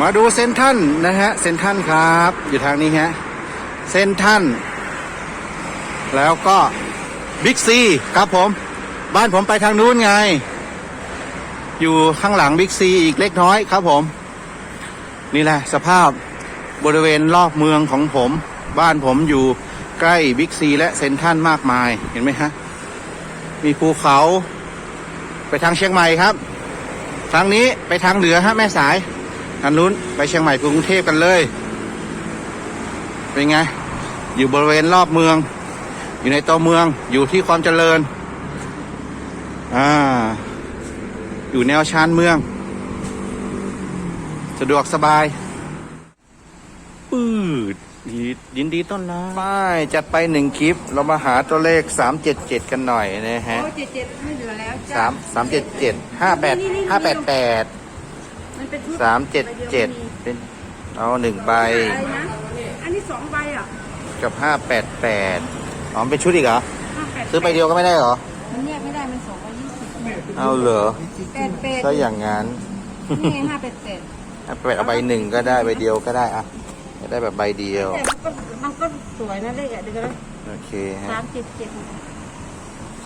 มาดูเซนทันนะฮะเซนทันครับ อยู่ทางนี้ฮะเซนทันแล้วก็บิ๊กซีครับผม บ้านผมไปทางนู้นไง อยู่ข้างหลังบิ๊กซีอีกเล็กน้อยครับผม นี่แหละสภาพบริเวณรอบเมืองของผม บ้านผมอยู่ใกล้บิ๊กซีและเซนทันมากมายเห็นไหมฮะ มีภูเขา ไปทางเชียงใหม่ครับ ทางนี้ไปทางเหนือฮะแม่สาย ทางนู้นไปเชียงใหม่กรุงเทพกันเลย เป็นไง อยู่บริเวณรอบเมือง อยู่ในตัวเมือง อยู่ที่ความเจริญ อ่า อยู่แนวชานเมือง สะดวกสบาย ปืดดียินดีต้อนรับ ไม่จัดไปหนึ่งคลิป เรามาหาตัวเลขสามเจ็ดเจ็ดกันหน่อยนะฮะโอ้เจ็ดเจ็ดไม่เหลือแล้วจ้ะสามสามเจ็ดเจ็ดห้าแปดห้าแปดแปด มันเป็นชุดสามเจ็ดเจ็ดเป็นเอาหนึ่งใบ อะไรนะ อันนี้สองใบอะกับห้าแปดแปดอ๋อเป็นชุดอีกเหรอห้าแปดซื้อใบเดียวก็ไม่ได้เหรอ มันแยกไม่ได้ มันสองใบยี่สิบเอาเหรอแปดแปดถ้าอย่างงั้นนี่ไงห้าแปดแปดถ้าแปดเอาใบหนึ่งก็ได้ใบเดียวก็ได้อะจะได้แบบใบเดียว แต่มันก็มันก็สวยนะเลขอะเดี๋ยวกันโอเคฮะสามเจ็ดเจ็ดห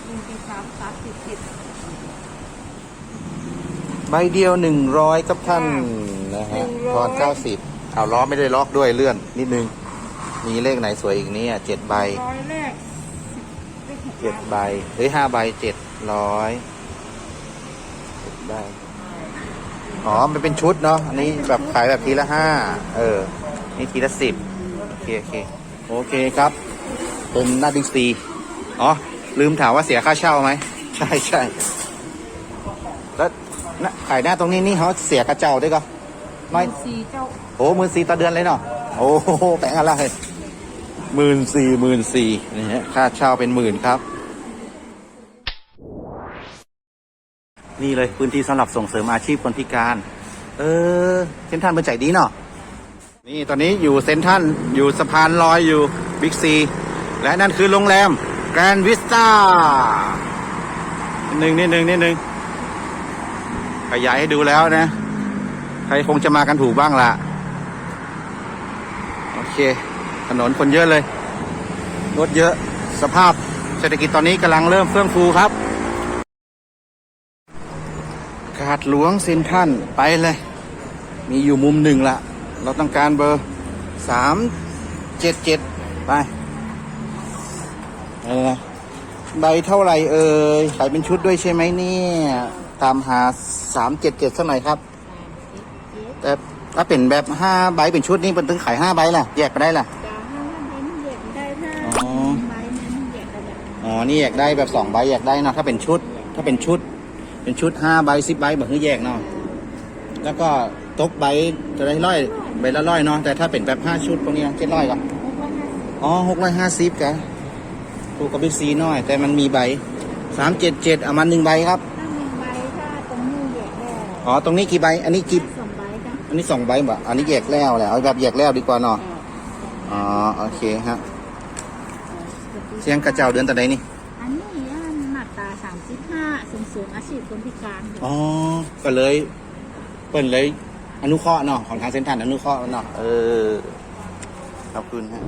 นึ่งเจ็ดสามสามเจ็ดเจ็ดใบเดียวหนึ่งร้อยกับท่านนะฮะทอนเก้าสิบเอาล้อไม่ได้ล็อกด้วยเลื่อนนิดนึง มีเลขไหนสวยอีกเนี่ยเจ็ดใบร้อยแรกเลขหกเจ็ดใบเฮ้ยห้าใบเจ็ดร้อยเจ็ดใบอ๋อ มันเป็นชุดเนาะ อันนี้แบบขายแบบทีละห้า เออ นี่ทีละสิบโอเคโอเค โอเคครับ เป็นหน้าบิ๊กซี อ๋อ ลืมถามว่าเสียค่าเช่าไหม ใช่ใช่ แล้ว นะขายหน้าตรงนี้นี่เขาเสียกระเจ้าด้วยก็น้อยสี่เจ้าโอ้หมื่นสี่ต่อเดือนเลยเนาะโอ้โหแปลงอะไรหมื่นสี่หมื่นสี่นี่ฮะค่าเช่าเป็นหมื่นครับ นี่เลยพื้นที่สำหรับส่งเสริมอาชีพคนพิการ เออเซนทรันเป็นใจดีเนาะนี่ตอนนี้อยู่เซนทรันอยู่สะพานลอยอยู่บิ๊กซีและนั่นคือโรงแรมแกรนด์วิสตานิดหนึ่งนิดหนึ่งนิดหนึ่ง ขยายให้ดูแล้วนะ ใครคงจะมากันถูกบ้างล่ะโอเค ถนนคนเยอะเลย รถเยอะ สภาพเศรษฐกิจตอนนี้กำลังเริ่มเฟื่องฟูครับ กาดหลวงเซนทรันไปเลย มีอยู่มุมหนึ่งละ เราต้องการเบอร์สามเจ็ดเจ็ดไปเออใบเท่าไหร่เอ่ยขายเป็นชุดด้วยใช่ไหมเนี่ย ตามหาสามเจ็ดเจ็ดสักหน่อยครับ แต่ถ้าเป็นแบบห้าใบเป็นชุดนี่มันถึงขายห้าใบล่ะ แยกไปได้ล่ะจ้าห้าใบนี่แยกได้ห้าอ๋อใบนั้นแยกได้แบบอ๋อ นี่แยกได้แบบสองใบแยกได้เนาะถ้าเป็นชุด ถ้าเป็นชุด เป็นชุดห้าใบสิบใบแบบนี้แยกเนาะแล้วก็ตกใบจะได้ร้อยใบละร้อยเนาะแต่ถ้าเป็นแบบห้าชุดพวกนี้เจ็ดร้อยก็หกร้อยห้าสิบอ๋อหกร้อยห้าสิบกะถูกกับบิ๊กซีน้อย แต่มันมีใบสามเจ็ดเจ็ดเอามาหนึ่งใบครับตั้งหนึ่งใบถ้าตรงนี้แยกได้ อ๋อ ตรงนี้กี่ใบ อันนี้กี่สองใบจ้ะอันนี้สองใบบ่อันนี้แยกแล้วแหละเอาแบบแยกแล้วดีกว่าเนาะ อ๋อ โอเคฮะเสียงกระเจ้าเดือนแต่ใดนี่ อันนี้อันมาตราสามสิบห้าส่งเสริมอาชีพคนพิการอ๋อ ก็เลยเปิดเลยอนุเคราะห์เนาะของทางเส้นทางอนุเคราะห์เนาะ เออ ขอบคุณฮะ